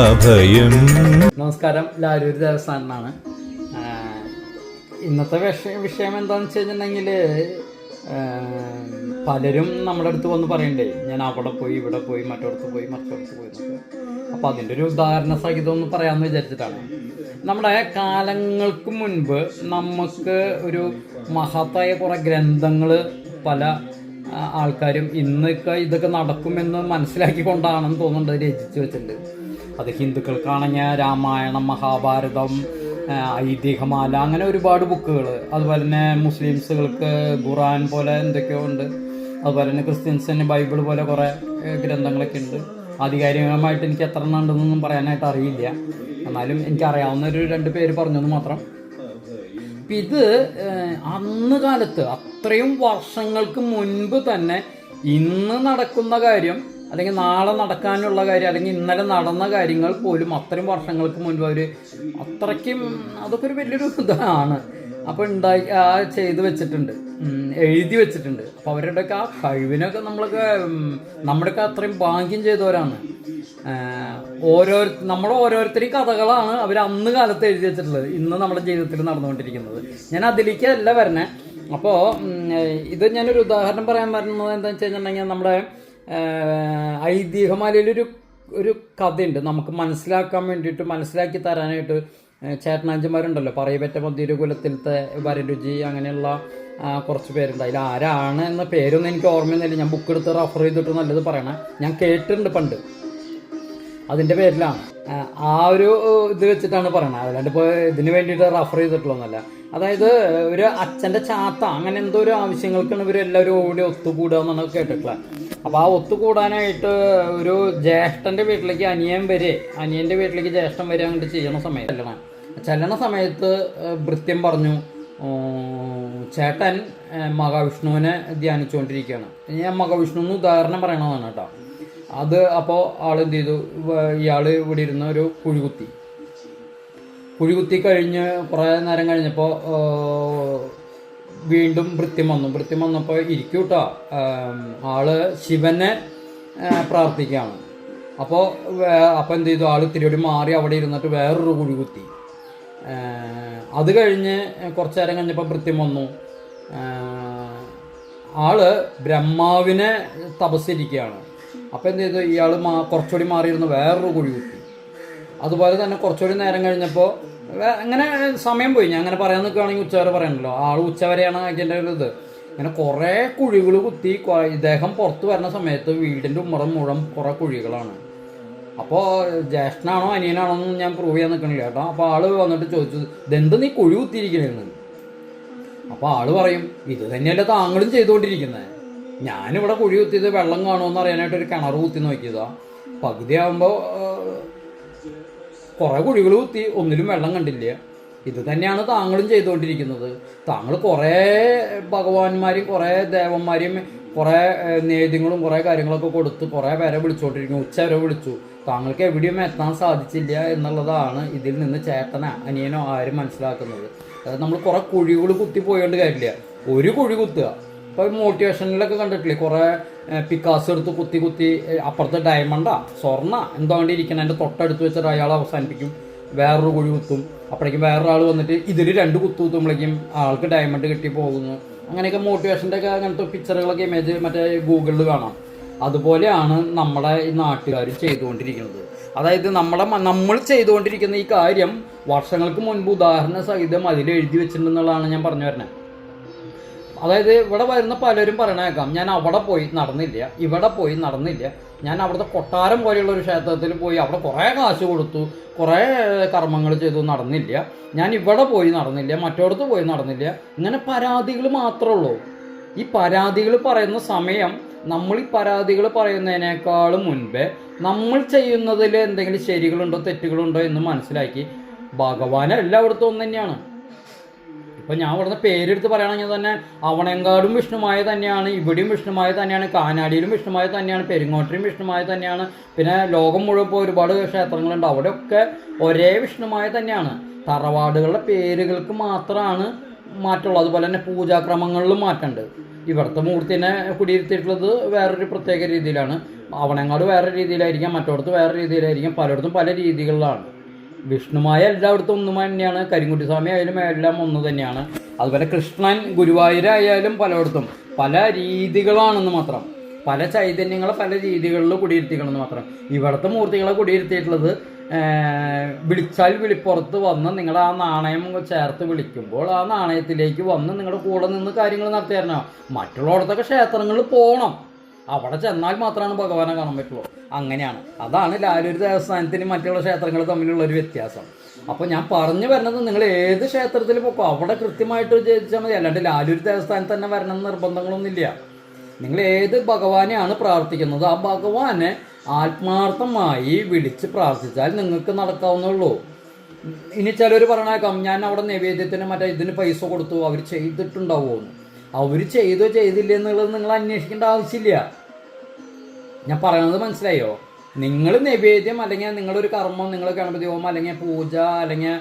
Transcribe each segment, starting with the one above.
അഭയം. നമസ്കാരം. ലാലൂർ ദേവസ്ഥാനാണ് ഇന്നത്തെ വിഷയം എന്താണെന്ന് വെച്ച് കഴിഞ്ഞിട്ടുണ്ടെങ്കിൽ പലരും നമ്മുടെ അടുത്ത് വന്ന് പറയണ്ടേ ഞാൻ അവിടെ പോയി ഇവിടെ പോയി മറ്റോടത്ത് പോയി മറ്റോടത്ത് പോയി അപ്പോൾ അതിന്റെ ഒരു ഉദാഹരണ സഹിതം ഒന്ന് പറയാമെന്ന് വിചാരിച്ചിട്ടാണ്. നമ്മുടെ കാലങ്ങൾക്ക് മുൻപ് നമുക്ക് ഒരു മഹത്തായ കുറേ ഗ്രന്ഥങ്ങൾ പല ആൾക്കാരും ഇന്നൊക്കെ ഇതൊക്കെ നടക്കുമെന്ന് മനസ്സിലാക്കിക്കൊണ്ടാണെന്ന് തോന്നുന്നുണ്ട് രചിച്ചു വെച്ചിട്ടുണ്ട്. അത് ഹിന്ദുക്കൾക്കാണെങ്കിൽ രാമായണം മഹാഭാരതം ഐതിഹ്യമാല അങ്ങനെ ഒരുപാട് ബുക്കുകൾ അതുപോലെ തന്നെ മുസ്ലിംസുകൾക്ക് ഖുറാൻ പോലെ എന്തൊക്കെയോ ഉണ്ട്. അതുപോലെ തന്നെ ക്രിസ്ത്യൻസിന് ബൈബിൾ പോലെ കുറേ ഗ്രന്ഥങ്ങളൊക്കെ ഉണ്ട്. ആധികാരികമായിട്ട് എനിക്ക് എത്ര എണ്ണം ഉണ്ടെന്നൊന്നും പറയാനായിട്ട് അറിയില്ല. എന്നാലും എനിക്കറിയാവുന്ന ഒരു രണ്ട് പേര് പറഞ്ഞത് മാത്രം ഇപ്പം ഇത് അന്ന് കാലത്ത് അത്രയും വർഷങ്ങൾക്ക് മുൻപ് തന്നെ ഇന്ന് നടക്കുന്ന കാര്യം അല്ലെങ്കിൽ നാളെ നടക്കാനുള്ള കാര്യം അല്ലെങ്കിൽ ഇന്നലെ നടന്ന കാര്യങ്ങൾ പോലും അത്രയും വർഷങ്ങൾക്ക് മുൻപ് അവർ അത്രയ്ക്കും അതൊക്കെ ഒരു വലിയൊരു ഇതാണ്. അപ്പോൾ ഉണ്ടായി ആ ചെയ്ത് വെച്ചിട്ടുണ്ട്. എഴുതി വെച്ചിട്ടുണ്ട്. അപ്പോൾ അവരുടെയൊക്കെ ആ കഴിവിനൊക്കെ നമ്മളൊക്കെ നമ്മുടെ നമ്മുടെയൊക്കെ അത്രയും ഭാഗ്യം ചെയ്തവരാണ്. ഓരോ നമ്മുടെ ഓരോരുത്തരും കഥകളാണ് അവർ അന്ന് കാലത്ത് എഴുതി വെച്ചിട്ടുള്ളത്. ഇന്ന് നമ്മുടെ ജീവിതത്തിൽ നടന്നുകൊണ്ടിരിക്കുന്നത്. ഞാൻ അതിലേക്ക് അല്ല വരണേ. അപ്പോൾ ഇത് ഞാനൊരു ഉദാഹരണം പറയാൻ വരുന്നത് എന്താണെന്ന് വെച്ച് കഴിഞ്ഞിട്ടുണ്ടെങ്കിൽ നമ്മുടെ ഐതിഹ്യമാലയിലൊരു ഒരു കഥയുണ്ട്. നമുക്ക് മനസ്സിലാക്കാൻ വേണ്ടിയിട്ട് മനസ്സിലാക്കി തരാനായിട്ട് ചേട്ടനാഞ്ചന്മാരുണ്ടല്ലോ. പറയപ്പറ്റ മന്ദിര കുലത്തിലത്തെ വരരുചി അങ്ങനെയുള്ള കുറച്ച് പേരുണ്ട്. അതിൽ ആരാണ് എന്ന പേരൊന്നും എനിക്ക് ഓർമ്മയൊന്നുമില്ല. ഞാൻ ബുക്ക് എടുത്ത് റഫർ ചെയ്തിട്ട് നല്ലത് പറയണേ. ഞാൻ കേട്ടിട്ടുണ്ട് പണ്ട്. അതിന്റെ പേരിലാണ്. ആ, ഒരു ഇത് വെച്ചിട്ടാണ് പറയണത് അല്ലാണ്ട് ഇപ്പോൾ ഇതിന് വേണ്ടിയിട്ട് റഫർ ചെയ്തിട്ടുള്ളതൊന്നല്ല അതായത് ഒരു അച്ഛന്റെ ചാത്ത അങ്ങനെ എന്തോ ഒരു ആവശ്യങ്ങൾക്കാണ് ഇവരെല്ലാവരും ഓടി കൂടി ഒത്തുകൂടുക എന്നാണ് കേട്ടിട്ടുള്ളത് അപ്പോൾ ആ ഒത്തുകൂടാനായിട്ട് ഒരു ജ്യേഷ്ഠന്റെ വീട്ടിലേക്ക് അനിയൻ വരെ അനിയന്റെ വീട്ടിലേക്ക് ജ്യേഷ്ഠൻ വരെ അങ്ങോട്ട് ചെയ്യണ സമയത്ത് ചെല്ലണം. ചെല്ലണ സമയത്ത് ഭൃത്യം പറഞ്ഞു ചേട്ടൻ മഹാവിഷ്ണുവിനെ ധ്യാനിച്ചുകൊണ്ടിരിക്കുകയാണ്. ഞാൻ മഹാവിഷ്ണു എന്ന് ഉദാഹരണം പറയണതാണ് കേട്ടോ. അത് അപ്പോൾ ആൾ എന്ത് ചെയ്തു? ഇയാൾ ഇവിടെ ഇരുന്ന ഒരു കുഴികുത്തി. കുഴികുത്തി കഴിഞ്ഞ് കുറേ നേരം കഴിഞ്ഞപ്പോൾ വീണ്ടും വൃത്യം വന്നു. വൃത്യം വന്നപ്പോൾ ഇരിക്കൂട്ടോ ആൾ ശിവനെ പ്രാർത്ഥിക്കുകയാണ്. അപ്പോൾ അപ്പോൾ എന്ത് ചെയ്തു? ആൾ തിരിയോടി മാറി അവിടെ ഇരുന്നിട്ട് വേറൊരു കുഴി കുത്തി. അത് കഴിഞ്ഞ് കുറച്ച് നേരം കഴിഞ്ഞപ്പോൾ വൃത്യം വന്നു. ആൾ ബ്രഹ്മാവിനെ തപസ്സിരിക്കുകയാണ്. അപ്പോൾ എന്ത് ചെയ്തു? ഇയാൾ മാ കുറച്ചുകൂടി മാറിയിരുന്ന് വേറൊരു കുഴി കുത്തി. അതുപോലെ തന്നെ കുറച്ചുകൂടി നേരം കഴിഞ്ഞപ്പോൾ അങ്ങനെ സമയം പോയി. ഞാൻ അങ്ങനെ പറയാൻ നിൽക്കുകയാണെങ്കിൽ ഉച്ചവരെ പറയണല്ലോ. ആൾ ഉച്ചവരെയാണ് അതിന്റെ ഒരു ഇത് അങ്ങനെ കുറേ കുഴികൾ കുത്തി ഇദ്ദേഹം പുറത്ത് വരുന്ന സമയത്ത് വീടിന്റെ ഉമ്മറം മുഴം കുറേ കുഴികളാണ്. അപ്പോൾ ജ്യേഷ്ഠനാണോ അനിയനാണോ എന്ന് ഞാൻ പ്രൂവ് ചെയ്യാൻ നിൽക്കണില്ല കേട്ടോ. അപ്പോൾ ആൾ വന്നിട്ട് ചോദിച്ചു ഇതെന്ത് നീ കുഴി കുത്തിയിരിക്കണേന്ന്? അപ്പോൾ ആൾ പറയും ഇത് തന്നെയല്ലേ താങ്കളും ചെയ്തുകൊണ്ടിരിക്കുന്നത് ഞാനിവിടെ കുഴി കുത്തിയത് വെള്ളം കാണുമെന്ന് അറിയാനായിട്ട് ഒരു കിണർ കുത്തി നോക്കിയതാ. പകുതിയാകുമ്പോൾ കുറേ കുഴികൾ കുത്തി ഒന്നിലും വെള്ളം കണ്ടില്ല. ഇത് തന്നെയാണ് താങ്കളും ചെയ്തുകൊണ്ടിരിക്കുന്നത്. താങ്കൾ കുറേ ഭഗവാന്മാരെയും കുറേ ദേവന്മാരെയും കുറേ നേദ്യങ്ങളും കുറേ കാര്യങ്ങളൊക്കെ കൊടുത്ത് കുറേ പേരെ വിളിച്ചുകൊണ്ടിരിക്കുന്നു ഉച്ച വരെ വിളിച്ചു. താങ്കൾക്ക് എവിടെയും എത്താൻ സാധിച്ചില്ല എന്നുള്ളതാണ് ഇതിൽ നിന്ന് ചേട്ടനോ അനിയനോ ആരും മനസ്സിലാക്കുന്നത്. അതായത് നമ്മൾ കുറേ കുഴികൾ കുത്തി പോയോണ്ട് കാര്യമില്ല. ഒരു കുഴി കുത്തുക. ഇപ്പോൾ മോട്ടിവേഷനിലൊക്കെ കണ്ടിട്ടില്ലേ? കുറേ പിക്കാസ് എടുത്ത് കുത്തി കുത്തി അപ്പുറത്തെ ഡയമണ്ടാ സ്വർണ എന്തോ ഇരിക്കണം എന്റെ തൊട്ടടുത്ത് വെച്ചിട്ട് അയാൾ അവസാനിപ്പിക്കും. വേറൊരു കുഴി കുത്തും. അപ്പോഴേക്കും വേറൊരാൾ വന്നിട്ട് ഇതിൽ രണ്ട് കുത്തു കുത്തുമ്പോഴേക്കും ആൾക്ക് ഡയമണ്ട് കിട്ടി പോകുന്നു. അങ്ങനെയൊക്കെ മോട്ടിവേഷന്റെ ഒക്കെ അങ്ങനത്തെ പിക്ചറുകളൊക്കെ ഇമേജ് മറ്റേ ഗൂഗിളിൽ കാണാം. അതുപോലെയാണ് നമ്മുടെ ഈ നാട്ടുകാർ ചെയ്തുകൊണ്ടിരിക്കുന്നത്. അതായത് നമ്മുടെ നമ്മൾ ചെയ്തുകൊണ്ടിരിക്കുന്ന ഈ കാര്യം വർഷങ്ങൾക്ക് മുൻപ് ഉദാഹരണ സഹിതം അതിൽ എഴുതി വെച്ചിട്ടുണ്ടെന്നുള്ളതാണ് ഞാൻ പറഞ്ഞു വരുന്നത്. അതായത് ഇവിടെ വരുന്ന പലരും പറയണേക്കാം ഞാൻ അവിടെ പോയി നടന്നില്ല ഇവിടെ പോയി നടന്നില്ല. ഞാൻ അവിടുത്തെ കൊട്ടാരം പോലെയുള്ള ഒരു ക്ഷേത്രത്തിൽ പോയി അവിടെ കുറേ കാശ് കൊടുത്തു കുറേ കർമ്മങ്ങൾ ചെയ്തു നടന്നില്ല. ഞാൻ ഇവിടെ പോയി നടന്നില്ല മറ്റോടത്ത് പോയി നടന്നില്ല. ഇങ്ങനെ പരാതികൾ മാത്രമേ ഉള്ളൂ. ഈ പരാതികൾ പറയുന്ന സമയം നമ്മൾ ഈ പരാതികൾ പറയുന്നതിനേക്കാളും മുൻപേ നമ്മൾ ചെയ്യുന്നതിൽ എന്തെങ്കിലും ശരികളുണ്ടോ തെറ്റുകളുണ്ടോ എന്ന് മനസ്സിലാക്കി. ഭഗവാൻ എല്ലായിടത്തും ഒന്ന് തന്നെയാണ്. ഇപ്പൊ ഞാൻ ഇവിടുന്ന് പേരെടുത്ത് പറയുകയാണെങ്കിൽ തന്നെ അവണങ്കാടും വിഷ്ണുമായ തന്നെയാണ് ഇവിടെയും വിഷ്ണുമായ തന്നെയാണ് കാനാടിയിലും വിഷ്ണുമായ തന്നെയാണ് പെരിങ്ങോട്ടിലും വിഷ്ണുമായ തന്നെയാണ്. പിന്നെ ലോകം മുഴുവൻ ഇപ്പോൾ ഒരുപാട് ക്ഷേത്രങ്ങളുണ്ട്. അവിടെയൊക്കെ ഒരേ വിഷ്ണുമായ തന്നെയാണ്. തറവാടുകളുടെ പേരുകൾക്ക് മാത്രമാണ് മാറ്റമുള്ളത്. അതുപോലെ തന്നെ പൂജാക്രമങ്ങളിലും മാറ്റമുണ്ട്. ഇവിടുത്തെ മൂർത്തിനെ കുടിയിരുത്തിയിട്ടുള്ളത് വേറൊരു പ്രത്യേക രീതിയിലാണ്. അവണങ്ങാട് വേറെ രീതിയിലായിരിക്കാം മറ്റോടത്ത് വേറെ രീതിയിലായിരിക്കാം. പലയിടത്തും പല രീതികളിലാണ്. വിഷ്ണുമായ എല്ലായിടത്തും ഒന്നും തന്നെയാണ് കരിങ്കുട്ടി സ്വാമി ആയാലും എല്ലാം ഒന്ന് തന്നെയാണ്. അതുപോലെ കൃഷ്ണൻ ഗുരുവായൂരായാലും പലയിടത്തും പല രീതികളാണെന്ന് മാത്രം. പല ചൈതന്യങ്ങളെ പല രീതികളിൽ കുടിയിരുത്തിക്കണമെന്ന് മാത്രം. ഇവിടുത്തെ മൂർത്തികളെ കുടിയിരുത്തിയിട്ടുള്ളത് വിളിച്ചാൽ വിളിപ്പുറത്ത് വന്ന് നിങ്ങൾ ആ നാണയം ചേർത്ത് വിളിക്കുമ്പോൾ ആ നാണയത്തിലേക്ക് വന്ന് നിങ്ങളുടെ കൂടെ നിന്ന് കാര്യങ്ങൾ നടത്തി തരണം മറ്റുള്ളിടത്തൊക്കെ ക്ഷേത്രങ്ങളിൽ പോകണം. അവിടെ ചെന്നാൽ മാത്രമാണ് ഭഗവാനെ കാണാൻ പറ്റുള്ളൂ. അങ്ങനെയാണ്. അതാണ് ലാലൂർ ദേവസ്ഥാനത്തിന് മറ്റുള്ള ക്ഷേത്രങ്ങൾ തമ്മിലുള്ള ഒരു വ്യത്യാസം. അപ്പോൾ ഞാൻ പറഞ്ഞു വരുന്നത് നിങ്ങൾ ഏത് ക്ഷേത്രത്തിൽ പോക്കോ അവിടെ കൃത്യമായിട്ട് ജയിച്ചാൽ മതി. അല്ലാണ്ട് ലാലൂർ ദേവസ്ഥാനത്ത് തന്നെ വരണം നിർബന്ധങ്ങളൊന്നുമില്ല നിങ്ങൾ ഏത് ഭഗവാനെയാണ് പ്രാർത്ഥിക്കുന്നത്? ആ ഭഗവാനെ ആത്മാർത്ഥമായി വിളിച്ച് പ്രാർത്ഥിച്ചാൽ നിങ്ങൾക്ക് നടക്കാവുന്നുള്ളൂ ഇനി ചിലർ പറഞ്ഞേക്കാം ഞാൻ അവിടെ നൈവേദ്യത്തിന് മറ്റേ ഇതിന് പൈസ കൊടുത്തു അവർ ചെയ്തിട്ടുണ്ടാവുമെന്ന് അവർ ചെയ്തോ ചെയ്തില്ല എന്നുള്ളത് നിങ്ങൾ അന്വേഷിക്കേണ്ട ആവശ്യമില്ല. ഞാൻ പറയുന്നത് മനസ്സിലായോ? നിങ്ങൾ നിവേദ്യം അല്ലെങ്കിൽ നിങ്ങളൊരു കർമ്മം നിങ്ങൾ ഗണപതി ഹോമം അല്ലെങ്കിൽ പൂജ അല്ലെങ്കിൽ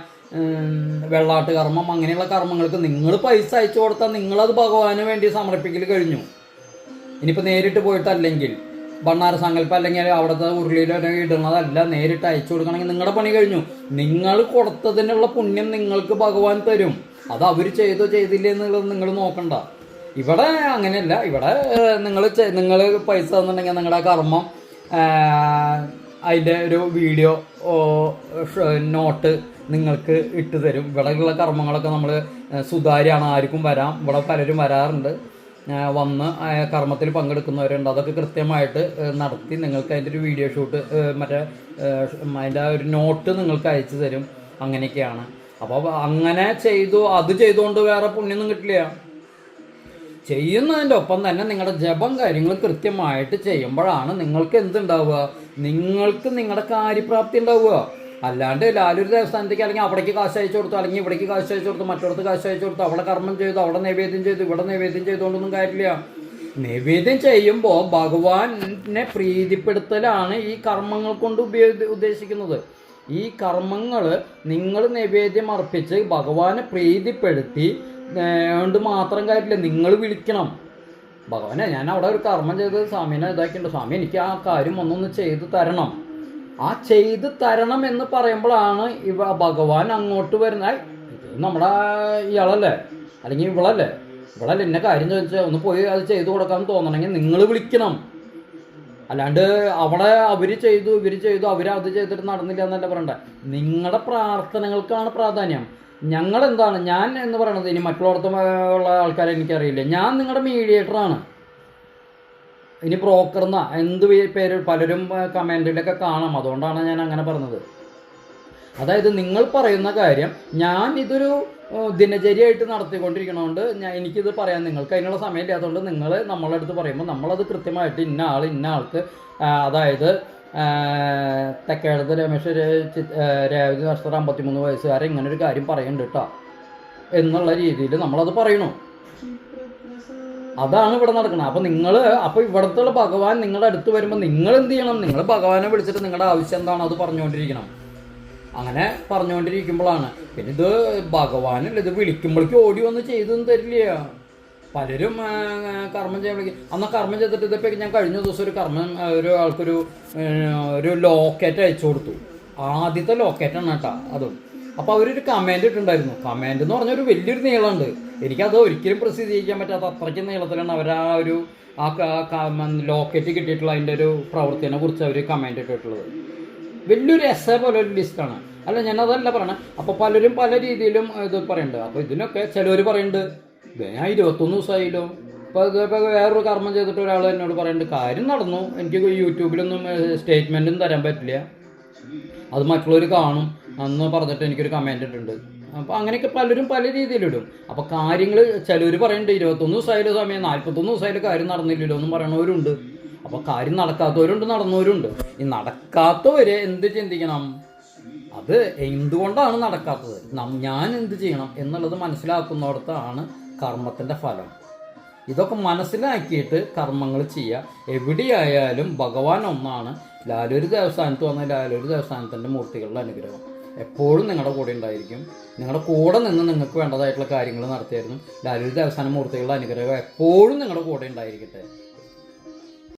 വെള്ളാട്ട് കർമ്മം അങ്ങനെയുള്ള കർമ്മങ്ങൾക്ക് നിങ്ങൾ പൈസ അയച്ചു കൊടുത്താൽ നിങ്ങളത് ഭഗവാന് വേണ്ടി സമർപ്പിക്കൽ കഴിഞ്ഞു. ഇനിയിപ്പോൾ നേരിട്ട് പോയിട്ടല്ലെങ്കിൽ ഭണ്ണാര സങ്കല്പം അല്ലെങ്കിൽ അവിടുത്തെ ഉരുളിയിലോ ഇടുന്നതല്ല നേരിട്ട് അയച്ചു കൊടുക്കണമെങ്കിൽ നിങ്ങളുടെ പണി കഴിഞ്ഞു. നിങ്ങൾ കൊടുത്തതിനുള്ള പുണ്യം നിങ്ങൾക്ക് ഭഗവാൻ തരും. അത് അവർ ചെയ്തോ ചെയ്തില്ലേ എന്നുള്ളത് നിങ്ങൾ നോക്കണ്ട. ഇവിടെ അങ്ങനെയല്ല. ഇവിടെ നിങ്ങൾ നിങ്ങൾ പൈസ തന്നിട്ടുണ്ടെങ്കിൽ നിങ്ങളുടെ കർമ്മം അതിന്റെ ഒരു വീഡിയോ നോട്ട് നിങ്ങൾക്ക് ഇട്ട് തരും. ഇവിടെയുള്ള കർമ്മങ്ങളൊക്കെ നമ്മൾ സുതാര്യമാണ്. ആർക്കും വരാം. ഇവിടെ പലരും വരാറുണ്ട്. വന്ന് കർമ്മത്തിൽ പങ്കെടുക്കുന്നവരുണ്ട്. അതൊക്കെ കൃത്യമായിട്ട് നടത്തി നിങ്ങൾക്ക് അതിന്റെ ഒരു വീഡിയോ ഷൂട്ട് മറ്റേ അതിന്റെ ഒരു നോട്ട് നിങ്ങൾക്ക് അയച്ചു തരും. അങ്ങനെയൊക്കെയാണ്. അപ്പോൾ അങ്ങനെ ചെയ്തു അത് ചെയ്തുകൊണ്ട് വേറെ പുണ്യൊന്നും കിട്ടില്ല. ചെയ്യുന്നതിന്റെ ഒപ്പം തന്നെ നിങ്ങളുടെ ജപം കാര്യങ്ങൾ കൃത്യമായിട്ട് ചെയ്യുമ്പോഴാണ് നിങ്ങൾക്ക് എന്തുണ്ടാവുക? നിങ്ങൾക്ക് നിങ്ങളുടെ കാര്യപ്രാപ്തി ഉണ്ടാവുക. അല്ലാണ്ട് ലാലൂർ ദേവസ്ഥാനത്തേക്ക് അല്ലെങ്കിൽ അവിടേക്ക് കാശ് അയച്ചു കൊടുത്തു അല്ലെങ്കിൽ ഇവിടേക്ക് കാശ് അയച്ചു കൊടുത്തു മറ്റോടത്ത് കാശ് അയച്ചു കൊടുത്തു അവിടെ കർമ്മം ചെയ്തു അവിടെ നൈവേദ്യം ചെയ്തു ഇവിടെ നൈവേദ്യം ചെയ്തുകൊണ്ടൊന്നും കാര്യമില്ല. നൈവേദ്യം ചെയ്യുമ്പോൾ ഭഗവാനെ പ്രീതിപ്പെടുത്തലാണ് ഈ കർമ്മങ്ങൾ കൊണ്ട് ഉപയോഗ ഉദ്ദേശിക്കുന്നത്. ഈ കർമ്മങ്ങൾ നിങ്ങൾ നിവേദ്യം അർപ്പിച്ച് ഭഗവാനെ പ്രീതിപ്പെടുത്തി കൊണ്ട് മാത്രം കാര്യമില്ല നിങ്ങൾ വിളിക്കണം. ഭഗവാനെ ഞാൻ അവിടെ ഒരു കർമ്മം ചെയ്ത് സ്വാമിനെ ഇതാക്കിയിട്ടുണ്ട്. സ്വാമി എനിക്ക് ആ കാര്യം ഒന്നൊന്ന് ചെയ്തു തരണം. ആ ചെയ്ത് തരണം എന്ന് പറയുമ്പോഴാണ് ഇവ ഭഗവാൻ അങ്ങോട്ട് വരുന്ന "ഐ, നമ്മുടെ ഇയാളല്ലേ? അല്ലെങ്കിൽ ഇവളല്ലേ? ഇവളല്ലേ എന്നെ കാര്യം ചോദിച്ചാൽ ഒന്ന് പോയി അത് ചെയ്തു കൊടുക്കാൻ തോന്നണമെങ്കിൽ നിങ്ങൾ വിളിക്കണം. അല്ലാണ്ട് അവിടെ അവർ ചെയ്തു ഇവർ ചെയ്തു അവർ അത് ചെയ്തിട്ട് നടന്നില്ല എന്നല്ല പറയണ്ട. നിങ്ങളുടെ പ്രാർത്ഥനകൾക്കാണ് പ്രാധാന്യം. ഞങ്ങൾ എന്താണ് ഞാൻ എന്ന് പറയുന്നത് ഇനി മറ്റുള്ളവർത്തുള്ള ആൾക്കാരെ എനിക്കറിയില്ല. ഞാൻ നിങ്ങളുടെ മീഡിയേറ്ററാണ് ഇനി ബ്രോക്കർ എന്നാ എന്ത് പേര് പലരും കമന്റിലൊക്കെ കാണാം. അതുകൊണ്ടാണ് ഞാൻ അങ്ങനെ പറഞ്ഞത്. അതായത് നിങ്ങൾ പറയുന്ന കാര്യം ഞാൻ ഇതൊരു ദിനചര്യയായിട്ട് നടത്തിക്കൊണ്ടിരിക്കണോണ്ട് ഞാൻ എനിക്കിത് പറയാൻ നിങ്ങൾക്ക് അതിനുള്ള സമയമില്ലാത്തതുകൊണ്ട് നിങ്ങൾ നമ്മളെ അടുത്ത് പറയുമ്പോൾ നമ്മളത് കൃത്യമായിട്ട് ഇന്ന ആൾ ഇന്ന ആൾക്ക് അതായത് തെക്കേടത്ത് രമേശ് രേവതി നഷ്ടം അമ്പത്തിമൂന്ന് വയസ്സുകാരൻ ഇങ്ങനെ ഒരു കാര്യം പറയുന്നുണ്ട് കേട്ടോ എന്നുള്ള രീതിയിൽ നമ്മളത് പറയണു. അതാണ് ഇവിടെ നടക്കുന്നത് അപ്പം നിങ്ങൾ അപ്പോൾ ഇവിടുത്തെ ഭഗവാൻ നിങ്ങളുടെ അടുത്ത് വരുമ്പോൾ നിങ്ങൾ എന്ത് ചെയ്യണം? നിങ്ങൾ ഭഗവാനെ വിളിച്ചിട്ട് നിങ്ങളുടെ ആവശ്യം എന്താണോ? അത് പറഞ്ഞുകൊണ്ടിരിക്കണം. അങ്ങനെ പറഞ്ഞുകൊണ്ടിരിക്കുമ്പോഴാണ്. പിന്നെ ഇത് ഭഗവാനല്ല ഇത് വിളിക്കുമ്പോഴേക്കും ഓടി വന്ന് ചെയ്തൊന്നും തരില്ല. പലരും കർമ്മം ചെയ്യാൻ അന്ന് കർമ്മം ചെയ്തിട്ട് ഇതിപ്പോൾ ഞാൻ കഴിഞ്ഞ ദിവസം ഒരു കർമ്മം ഒരു ആൾക്കൊരു ഒരു ലോക്കറ്റ് അയച്ചു കൊടുത്തു. ആദ്യത്തെ ലോക്കറ്റാണ് കേട്ടോ അതും. അപ്പോൾ അവരൊരു കമന്റ് ഇട്ടുണ്ടായിരുന്നു കമന്റ് എന്ന് പറഞ്ഞാൽ ഒരു വലിയൊരു നീളമുണ്ട്. എനിക്കത് ഒരിക്കലും പ്രസിദ്ധീകരിക്കാൻ പറ്റാത്ത അത്രയ്ക്ക് നീളത്തിലാണ് അവർ ആ ഒരു ആ ലോക്കറ്റ് കിട്ടിയിട്ടുള്ള അതിന്റെ ഒരു പ്രവൃത്തിനെ കുറിച്ച് അവർ കമന്റ് ഇട്ടിട്ടുള്ളത്. വലിയൊരു എസ് പോലെ ഒരു ലിസ്റ്റാണ് അല്ല ഞാൻ അതല്ല പറയണേ. അപ്പോൾ പലരും പല രീതിയിലും ഇത് പറയുന്നുണ്ട് അപ്പോൾ ഇതിനൊക്കെ ചിലവർ പറയുന്നുണ്ട് "ഇത് ഞാൻ ഇരുപത്തൊന്ന് ദിവസമായില്ലോ ഇപ്പോൾ വേറൊരു കർമ്മം ചെയ്തിട്ട് ഒരാൾ എന്നോട് പറയുന്നുണ്ട് കാര്യം നടന്നു. എനിക്ക് യൂട്യൂബിലൊന്നും സ്റ്റേറ്റ്മെന്റും തരാൻ പറ്റില്ല. അത് മറ്റുള്ളവർ കാണും. അന്ന് പറഞ്ഞിട്ട് എനിക്കൊരു കമന്റ് ഇട്ടിട്ടുണ്ട്. അപ്പോൾ അങ്ങനെയൊക്കെ പലരും പല രീതിയിലിടും. അപ്പോൾ കാര്യങ്ങൾ ചിലവർ പറയുന്നുണ്ട് ഇരുപത്തൊന്ന് ദിവസമായാലും സമയം നാൽപ്പത്തൊന്ന് ദിവസമായാലും കാര്യം നടന്നില്ലല്ലോ എന്നും പറയണവരുണ്ട്. അപ്പോൾ കാര്യം നടക്കാത്തവരുണ്ട് നടന്നവരുണ്ട്. ഈ നടക്കാത്തവര് എന്ത് ചിന്തിക്കണം? അത് എന്തുകൊണ്ടാണ് നടക്കാത്തത്? ഞാൻ എന്ത് ചെയ്യണം എന്നുള്ളത് മനസ്സിലാക്കുന്നിടത്താണ് കർമ്മത്തിന്റെ ഫലം. ഇതൊക്കെ മനസ്സിലാക്കിയിട്ട് കർമ്മങ്ങൾ ചെയ്യുക എവിടെയായാലും ഭഗവാൻ ഒന്നാണ്. ലാലൊരു ദേവസ്ഥാനത്ത് വന്ന ലാലൊരു ദേവസ്ഥാനത്തിന്റെ മൂർത്തികളുടെ അനുഗ്രഹം. എപ്പോഴും നിങ്ങളുടെ കൂടെ ഉണ്ടായിരിക്കും. നിങ്ങളുടെ കൂടെ നിന്ന് നിങ്ങൾക്ക് വേണ്ടതായിട്ടുള്ള കാര്യങ്ങൾ നടത്തിയായിരുന്നു. ലാലൊരു ദേവസ്ഥാന മൂർത്തികളുടെ അനുഗ്രഹം എപ്പോഴും നിങ്ങളുടെ കൂടെ ഉണ്ടായിരിക്കട്ടെ.